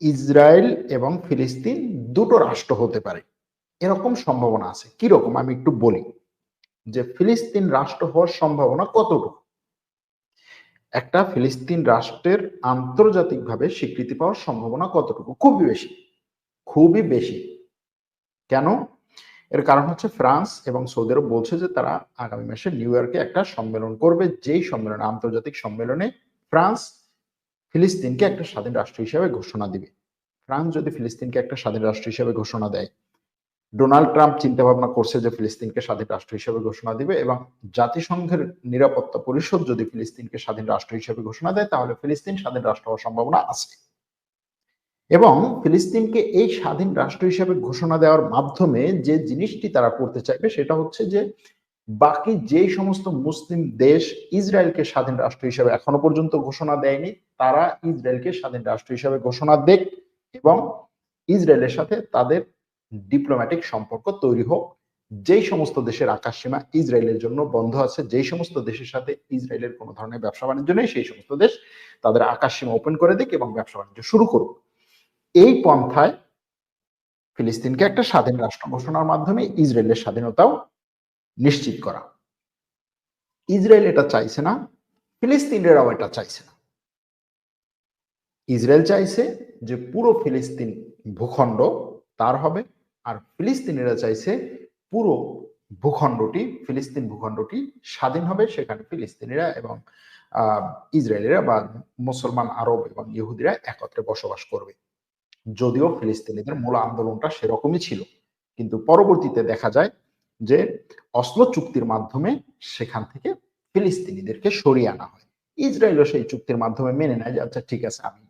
Israel এবং ফিলিস্তিন দুটো রাষ্ট্র হতে পারে। এরকম সম্ভাবনা আছে। কীরকম? আমি একটু বলি যে ফিলিস্তিন রাষ্ট্র হওয়ার সম্ভাবনা কতটুকু? একটা ফিলিস্তিন রাষ্ট্রের আন্তর্জাতিকভাবে স্বীকৃতি পাওয়ার সম্ভাবনা কতটুকু? খুবই বেশি। খুবই বেশি। কেন? এর কারণ হচ্ছে ফ্রান্স এবং সৌদি আরব বলছে যে তারা আগামী মাসে নিউ ইয়র্কে একটা সম্মেলন করবে। যেই সম্মেলনে, আন্তর্জাতিক সম্মেলনে ফ্রান্স ফিলিস্তিনকে একটা স্বাধীন রাষ্ট্র হিসেবে ঘোষণা দিবে। ফ্রান্স যদি ফিলিস্তিনকে একটা স্বাধীন রাষ্ট্র হিসেবে ঘোষণা দেয়, ডোনাল্ড ট্রাম্প চিন্তা ভাবনা করছে যে ফিলিস্তিনকে স্বাধীন রাষ্ট্র হিসেবে ঘোষণা দিবে এবং জাতিসংঘের নিরাপত্তা পরিষদ যদি ফিলিস্তিনকে স্বাধীন রাষ্ট্র হিসেবে ঘোষণা দেয়, তাহলে ফিলিস্তিন স্বাধীন রাষ্ট্র হওয়ার সম্ভাবনা আছে। এবং ফিলিস্তিনকে এই স্বাধীন রাষ্ট্র হিসেবে ঘোষণা দেওয়ার মাধ্যমে যে জিনিসটি তারা করতে চাইবে, সেটা হচ্ছে যে বাকি যেই সমস্ত মুসলিম দেশ ইসরায়েলকে স্বাধীন রাষ্ট্র হিসেবে এখনও পর্যন্ত ঘোষণা দেয়নি, তারা ইসরায়েলকে স্বাধীন রাষ্ট্র হিসেবে ঘোষণা দেখ এবং ইসরায়েলের সাথে তাদের ডিপ্লোম্যাটিক সম্পর্ক তৈরি হোক। যেই সমস্ত দেশের আকাশ সীমা ইসরায়েলের জন্য বন্ধ আছে, যেই সমস্ত দেশের সাথে ইসরায়েলের কোনো ধরনের ব্যবসা বাণিজ্য নেই, সেই সমস্ত দেশ তাদের আকাশ সীমা ওপেন করে দিক এবং ব্যবসা বাণিজ্য শুরু করুক। এই পন্থায় ফিলিস্তিনকে একটা স্বাধীন রাষ্ট্র ঘোষণার মাধ্যমে ইসরায়েলের স্বাধীনতাও নিশ্চিত করা। ইসরায়েল এটা চাইছে না, ফিলিস্তিনিরাও এটা চাইছে না। ইসরায়েল চাইছে যে পুরো ফিলিস্তিন ভূখণ্ড তার হবে আর ফিলিস্তিনিরা চাইছে পুরো ভূখণ্ডটি, ফিলিস্তিন ভূখণ্ডটি স্বাধীন হবে, সেখানে ফিলিস্তিনিরা এবং ইসরায়েলিরা বা মুসলমান আরব এবং ইহুদিরা একত্রে বসবাস করবে। যদিও ফিলিস্তিনিদের মূল আন্দোলনটা সেরকমই ছিল, কিন্তু পরবর্তীতে দেখা যায় যে অসলো চুক্তির মাধ্যমে সেখান থেকে ফিলিস্তিনিদেরকে সরিয়ে আনা হয়। ইসরায়েলও সেই চুক্তির মাধ্যমে মেনে নেয় যে আচ্ছা ঠিক আছে, আমি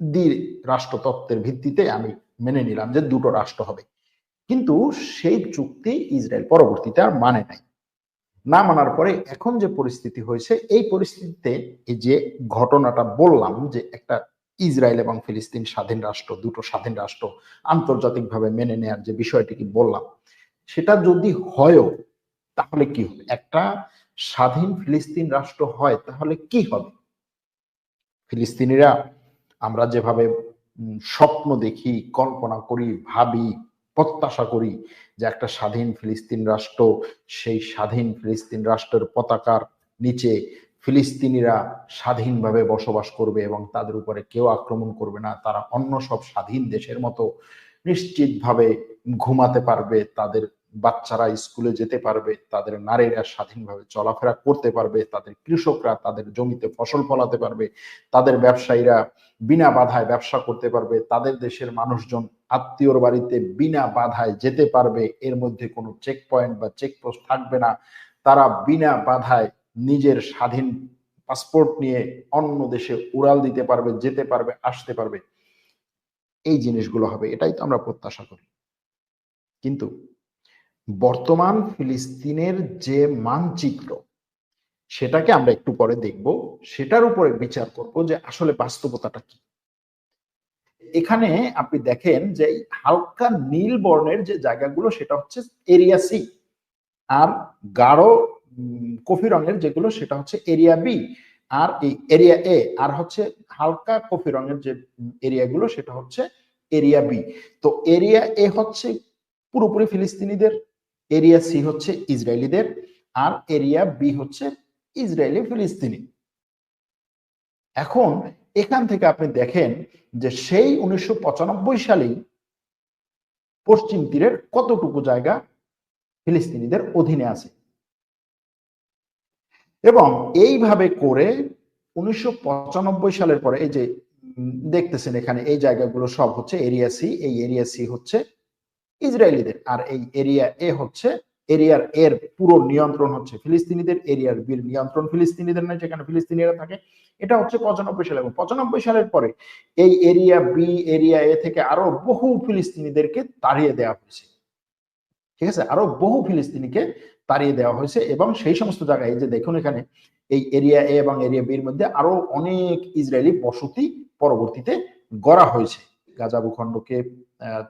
দ্বি রাষ্ট্রতত্ত্বের ভিত্তিতে আমি মেনে নিলাম যে দুটো রাষ্ট্র হবে। কিন্তু সেই চুক্তি ইসরায়েল পরবর্তীতে আর মানে নাই। না মানার পরে এখন যে পরিস্থিতি হয়েছে, এই পরিস্থিতিতে এই যে ঘটনাটা বললাম যে একটা ইসরায়েল এবং ফিলিস্তিন স্বাধীন রাষ্ট্র, দুটো স্বাধীন রাষ্ট্র আন্তর্জাতিকভাবে মেনে নেয়ার যে বিষয়টিকে বললাম সেটা যদি হয়ও, তাহলে কি হবে? একটা স্বাধীন ফিলিস্তিন রাষ্ট্র হয়, তাহলে কি হবে? ফিলিস্তিনিরা আমরা যেভাবে স্বপ্ন দেখি, কল্পনা করি, ভাবি, প্রত্যাশা করি যে একটা স্বাধীন ফিলিস্তিন রাষ্ট্র, সেই স্বাধীন ফিলিস্তিন রাষ্ট্রের পতাকার নিচে ফিলিস্তিনিরা স্বাধীনভাবে বসবাস করবে এবং তাদের উপরে কেউ আক্রমণ করবে না, তারা অন্য সব স্বাধীন দেশের মতো নিশ্চিতভাবে ঘুমাতে পারবে, তাদের বাচ্চারা স্কুলে যেতে পারবে, তাদের নারীরা স্বাধীনভাবে চলাফেরা করতে পারবে, তাদের কৃষকরা তাদের জমিতে ফসল ফলাতে পারবে, তাদের ব্যবসায়ীরা বিনা বাধায় ব্যবসা করতে পারবে, তাদের দেশের মানুষজন আত্মীয়র বাড়িতে বিনা বাধায় যেতে পারবে, এর মধ্যে কোনো চেক পয়েন্ট বা চেকপোস্ট থাকবে না। তারা বিনা বাধায় নিজের স্বাধীন পাসপোর্ট নিয়ে অন্য দেশে উড়াল দিতে পারবে, যেতে পারবে, আসতে পারবে। এই জিনিসগুলো হবে, এটাই তো আমরা প্রত্যাশা করি। কিন্তু বর্তমান ফিলিস্তিনের যে মানচিত্র, সেটাকে আমরা একটু পরে দেখব। সেটার উপরে বিচার করব যে আসলে বাস্তবতাটা কি। এখানে আপনি দেখেন যে হালকা নীল বর্ণের যে জায়গাগুলো, সেটা হচ্ছে এরিয়া সি আর গাঢ় কফি রঙের যেগুলো, সেটা হচ্ছে এরিয়া বি আর এই এরিয়া এ আর হচ্ছে হালকা কফি রঙের যে এরিয়াগুলো, সেটা হচ্ছে এরিয়া বি। তো এরিয়া এ হচ্ছে পুরোপুরি ফিলিস্তিনিদের এরিয়া সি হচ্ছে ইসরায়েলিদের আর এরিয়া বি হচ্ছে ইসরায়েলি ফিলিস্তিনি। এখন এখান থেকে আপনি দেখেন যে সেই উনিশশো সালেই পশ্চিম তীরের কতটুকু জায়গা ফিলিস্তিনিদের অধীনে আছে। এবং এইভাবে করে উনিশশো পঁচানব্বই সালের পরে এই যে দেখতেছেন এখানে এই জায়গাগুলো সব হচ্ছে এরিয়া সি, এই এরিয়া সি হচ্ছে ইসরায়েলিদের। আর এই এরিয়া এ হচ্ছে, এরিয়ার এর পুরো নিয়ন্ত্রণ হচ্ছে ফিলিস্তিনিদের, এরিয়ার বির নিয়ন্ত্রণ ফিলিস্তিনিদের নয়, যেখানে ফিলিস্তিনিরা থাকে। এটা হচ্ছে পঁচানব্বই সালে এবং পঁচানব্বই সালের পরে এই এরিয়া বি এরিয়া এ থেকে আরও বহু ফিলিস্তিনিদেরকে তাড়িয়ে দেওয়া হয়েছে। ঠিক আছে? আরও বহু ফিলিস্তিনিকে তাড়িয়ে দেওয়া হয়েছে এবং সেই সমস্ত জায়গায় যে দেখুন এখানে, এই এরিয়া এ এবং এরিয়া বির মধ্যে আরও অনেক ইসরায়েলি বসতি পরবর্তীতে গড়া হয়েছে। গাজা ভূখণ্ডকে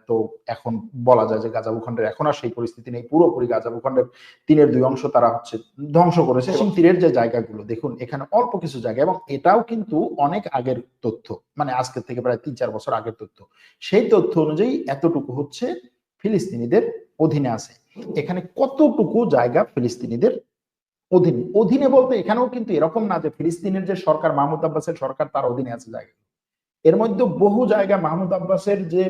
তো এখন বলা যায় যে গাজা ভূখণ্ডের এখন আর সেই পরিস্থিতি নেই। পুরোপুরি গাজা ভূখণ্ডের তিনের দুই অংশ তারা হচ্ছে ধ্বংস করেছে এবং তীরের যে জায়গাগুলো, দেখুন, এখানে অল্প কিছু জায়গা এবং এটাও কিন্তু অনেক আগের তথ্য মানে আজকের থেকে প্রায় তিন চার বছর আগের তথ্য। সেই তথ্য অনুযায়ী এতটুকু হচ্ছে ফিলিস্তিনিদের অধীনে আছে। এখানে কতটুকু জায়গা ফিলিস্তিনিদের অধীনে? অধীনে বলতে এখানেও কিন্তু এরকম না যে ফিলিস্তিনের যে সরকার, মাহমুদ আব্বাসের সরকার, তার অধীনে আছে জায়গা এর মধ্যে বহু জায়গা মাহমুদ আব্বাসের যে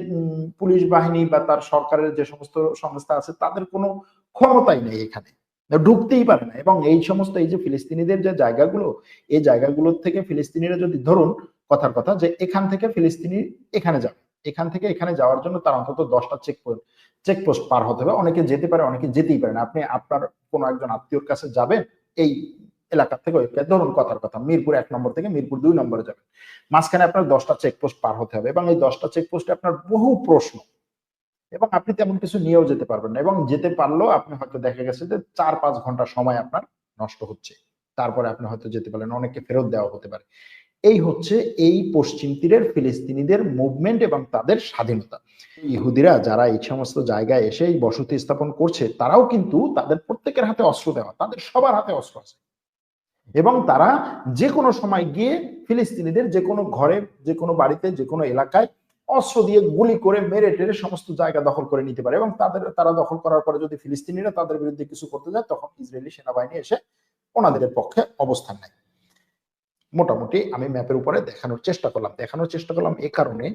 পুলিশ বাহিনী বা তার সরকারের যে সমস্ত সংস্থা আছে, তাদের কোনো ক্ষমতাই নেই এখানে। ঢুকতেই পারে না। এবং এই সমস্ত এই যে ফিলিস্তিনিদের যে জায়গাগুলো, এই জায়গাগুলোর থেকে ফিলিস্তিনিরা যদি ধরুন, কথার কথা যে এখান থেকে ফিলিস্তিনি এখানে যাবে। এখান থেকে এখানে যাওয়ার জন্য তার অন্তত দশটা চেক চেকপোস্ট পার হতে হবে। অনেকে যেতে পারে, অনেকে যেতেই পারে না। আপনি আপনার কোনো একজন আত্মীয়র কাছে যাবেন, এই এলাকা থেকে ধরুন কথার কথা, মিরপুর এক নম্বর থেকে মিরপুর দুই নম্বরে যাবেন। মাঝখানে আপনার দশটা চেকপোস্ট পার হতে হবে এবং এই দশটা চেকপোস্টে আপনার বহু প্রশ্ন। এবং আপনি তেমন কিছু নিয়েও যেতে পারবেন না এবং যেতে পারলেও আপনি হয়তো দেখা গেছে যে চার পাঁচ ঘণ্টা সময় আপনার নষ্ট হচ্ছে। তারপরে আপনি হয়তো যেতে পারলেন অনেকে ফেরত দেওয়া হতে পারে। এই হচ্ছে এই পশ্চিম তীরের ফিলিস্তিনিদের মুভমেন্ট এবং তাদের স্বাধীনতা। ইহুদিরা যারা এই সমস্ত জায়গায় এসে এই বসতি স্থাপন করছে, তারাও কিন্তু তাদের প্রত্যেকের হাতে অস্ত্র দেওয়া, তাদের সবার হাতে অস্ত্র আছে। এবং তারা যে কোনো সময় গিয়ে ফিলিস্তিনিদের যে কোনো ঘরে যে কোনো বাড়িতে যে কোনো এলাকায় অস্ত্র দিয়ে গুলি করে মেরে টেরে সমস্ত জায়গা দখল করে নিতে পারে এবং তাদের, তারা দখল করার পরে যদি ফিলিস্তিনিরা তাদের বিরুদ্ধে কিছু করতে যায়, তখন ইসরায়েলি সেনাবাহিনী এসে ওনাদের পক্ষে অবস্থান নেয়। মোটামুটি আমি ম্যাপের উপরে দেখানোর চেষ্টা করলাম। দেখানোর চেষ্টা করলাম এ কারণে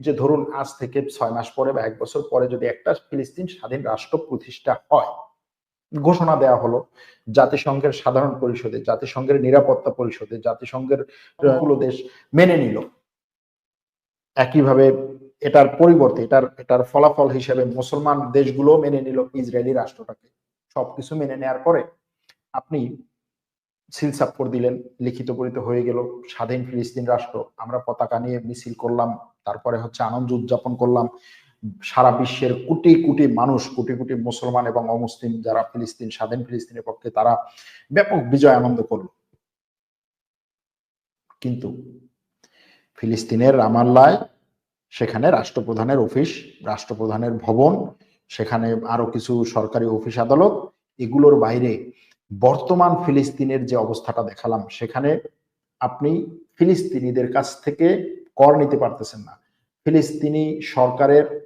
যে ধরুন আজ থেকে ছয় মাস পরে বা এক বছর পরে যদি একটা ফিলিস্তিন স্বাধীন রাষ্ট্র প্রতিষ্ঠা হয় ঘোষণা দেওয়া হলো জাতিসংঘের সাধারণ পরিষদে, জাতিসংঘের নিরাপত্তা পরিষদে, জাতিসংঘের দেশ মেনে নিল। একইভাবে এটার পরিবর্তে, এটার এটার ফলাফল হিসেবে মুসলমান দেশগুলো মেনে নিল ইসরায়েলি রাষ্ট্রটাকে। সবকিছু মেনে নেয়ার পরে আপনি সিল সাপ্পর দিলেন, লিখিত পরিত হয়ে গেল, স্বাধীন ফিলিস্তিন রাষ্ট্র, আমরা পতাকা নিয়ে মিছিল করলাম, তারপরে হচ্ছে আনন্দ উদযাপন করলাম। সারা বিশ্বের কোটি কোটি মানুষ, কোটি কোটি মুসলমান এবং অমুসলিম যারা ফিলিস্তিন, স্বাধীন ফিলিস্তিনের পক্ষে তারা ব্যাপক বিজয় আনন্দ করল। কিন্তু ফিলিস্তিনের রামাল্লায়, সেখানে রাষ্ট্রপ্রধানের অফিস, রাষ্ট্রপ্রধানের ভবন, সেখানে আরও কিছু সরকারি অফিস আদালত, এগুলোর বাইরে বর্তমান ফিলিস্তিনের যে অবস্থাটা দেখালাম, সেখানে আপনি ফিলিস্তিনিদের কাছ থেকে কর নিতে পারতেছেন না। ফিলিস্তিনি সরকারের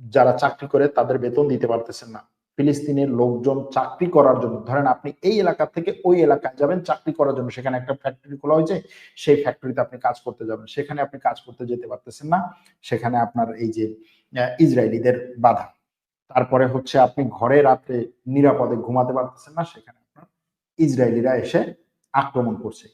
যারা চাকরি করে তাদের বেতন দিতে পারতেছেন না। ফিলিস্তিনের লোকজন চাকরি করার জন্য, ধরেন আপনি এই এলাকা থেকে ওই এলাকায় যাবেন, চাকরি করার জন্য সেখানে একটা ফ্যাক্টরি খোলা হয়েছে, সেই ফ্যাক্টরিতে আপনি কাজ করতে যাবেন। সেখানে আপনি কাজ করতে যেতে পারতেছেন না, সেখানে আপনার এই যে ইসরায়েলিদের বাধা। তারপরে হচ্ছে আপনি ঘরে রাত্রে নিরাপদে ঘুমাতে পারতেছেন না, সেখানে আপনার ইসরায়েলিরা এসে আক্রমণ করছে।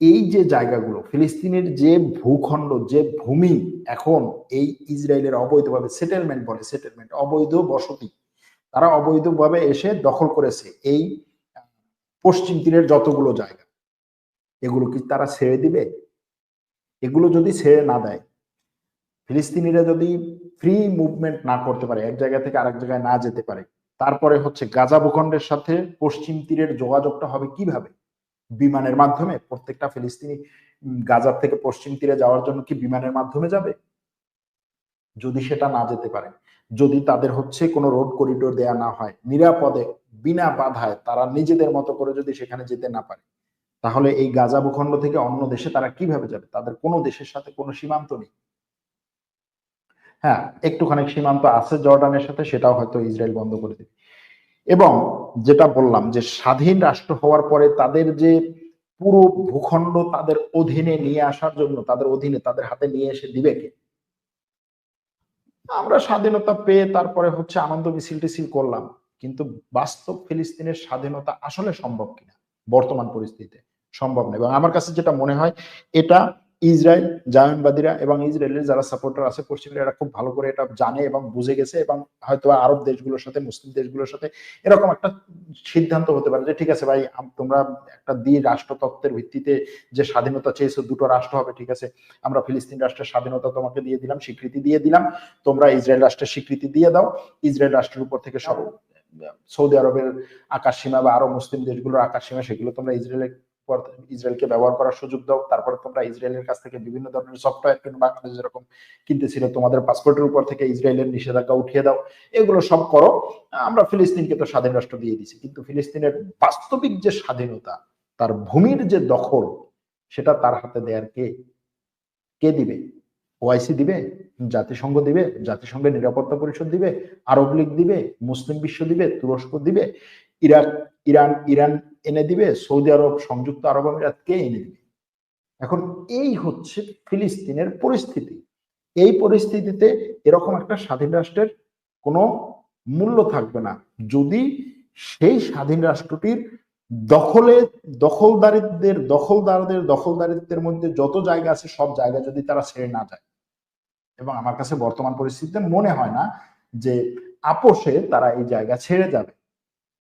এই যে জায়গাগুলো, ফিলিস্তিনের যে ভূখণ্ড, যে ভূমি এখন এই ইসরায়েলের অবৈধভাবে সেটেলমেন্ট বলে সেটেলমেন্ট অবৈধ বসতি, তারা অবৈধভাবে এসে দখল করেছে এই পশ্চিম তীরের যতগুলো জায়গা। এগুলো কি তারা ছেড়ে দিবে? এগুলো যদি ছেড়ে না দেয়, ফিলিস্তিনিরা যদি ফ্রি মুভমেন্ট না করতে পারে, এক জায়গা থেকে আরেক জায়গায় না যেতে পারে, তারপরে হচ্ছে গাজা ভূখণ্ডের সাথে পশ্চিম তীরের যোগাযোগটা হবে কীভাবে? বিমানের মাধ্যমে? প্রত্যেকটা ফিলিস্তিনি গাজার থেকে পশ্চিম তীরে যাওয়ার জন্য কি বিমানের মাধ্যমে যাবে? যদি সেটা না যেতে পারে, যদি তাদের হচ্ছে কোনো রোড করিডোর দেয়া না হয়, নিরাপদে, বিনা বাধায় তারা নিজেদের মতো করে যদি সেখানে যেতে না পারে, তাহলে এই গাজা ভূখণ্ড থেকে অন্য দেশে তারা কীভাবে যাবে? তাদের কোনো দেশের সাথে কোনো সীমান্ত নেই। হ্যাঁ একটুখানি সীমান্ত আছে জর্ডানের সাথে, সেটাও হয়তো ইসরায়েল বন্ধ করে দেবে। এবং যেটা বললাম যে স্বাধীন রাষ্ট্র হওয়ার পরে তাদের যে পুরো ভূখণ্ড তাদের অধীনে নিয়ে আসার জন্য, তাদের অধীনে তাদের হাতে নিয়ে এসে দিবে কে? আমরা স্বাধীনতা পেয়ে তারপরে হচ্ছে আনন্দ মিছিল টিছিল করলাম, কিন্তু বাস্তব ফিলিস্তিনের স্বাধীনতা আসলে সম্ভব কিনা? বর্তমান পরিস্থিতিতে সম্ভব না। এবং আমার কাছে যেটা মনে হয়, এটা ইসরায়েল জায়নবাদীরা এবং ইসরায়েলের যারা সাপোর্টার আছে, পশ্চিমের এরা খুব ভালো করে এটা জানে এবং বুঝে গেছে এবং হয়তো আরব দেশগুলোর সাথে, মুসলিম দেশগুলোর সাথে এরকম একটা সিদ্ধান্ত হতে পারে যে, ঠিক আছে ভাই তোমরা একটা দিয়ে রাষ্ট্রতত্ত্বের ভিত্তিতে যে স্বাধীনতা চেয়েছো, দুটো রাষ্ট্র হবে, ঠিক আছে? আমরা ফিলিস্তিন রাষ্ট্রের স্বাধীনতা তোমাকে দিয়ে দিলাম, স্বীকৃতি দিয়ে দিলাম, তোমরা ইসরায়েল রাষ্ট্রের স্বীকৃতি দিয়ে দাও। ইসরায়েল রাষ্ট্রের উপর থেকে সব, সৌদি আরবের আকাশ সীমা বা আরও মুসলিম দেশগুলোর আকাশ সীমা সেগুলো তোমরা ইসরায়েলের ইসরায়েলকে ব্যবহার করার সুযোগ দাও। তারপরে তোমরা ইসরায়েলের কাছ থেকে বিভিন্ন ধরনের সফটওয়্যার কিংবা বাংলাদেশ যেরকম কিনতেছিল, তোমাদের পাসপোর্টের উপর থেকে ইসরায়েলের নিষেধাজ্ঞা উঠিয়ে দাও। এগুলো সব করো। আমরা ফিলিস্তিনকে তো স্বাধীন রাষ্ট্র দিয়ে দিছি। কিন্তু ফিলিস্তিনের বাস্তবিক যে স্বাধীনতা, তার ভূমির যে দখল, সেটা তার হাতে দেয়ার কে? কে দিবে? ওআইসি দিবে? জাতিসংঘ দিবে? জাতিসংঘের নিরাপত্তা পরিষদ দিবে? আরব লীগ দিবে? মুসলিম বিশ্ব দিবে? তুরস্ক দিবে? ইরাক, ইরান ইরান এনে দিবে, সৌদি আরব, সংযুক্ত আরব আমিরাত কে এনে দিবে? এখন এই হচ্ছে ফিলিস্তিনের পরিস্থিতি। এই পরিস্থিতিতে এরকম একটা স্বাধীন রাষ্ট্রের কোনো মূল্য থাকবে না। যদি সেই স্বাধীন রাষ্ট্রটির দখলে দখলদারিত্বের দখলদারদের, দখলদারিত্বের মধ্যে যত জায়গা আছে, সব জায়গা যদি তারা ছেড়ে না যায়। এবং আমার কাছে বর্তমান পরিস্থিতিতে মনে হয় না যে আপোষে তারা এই জায়গা ছেড়ে যাবে।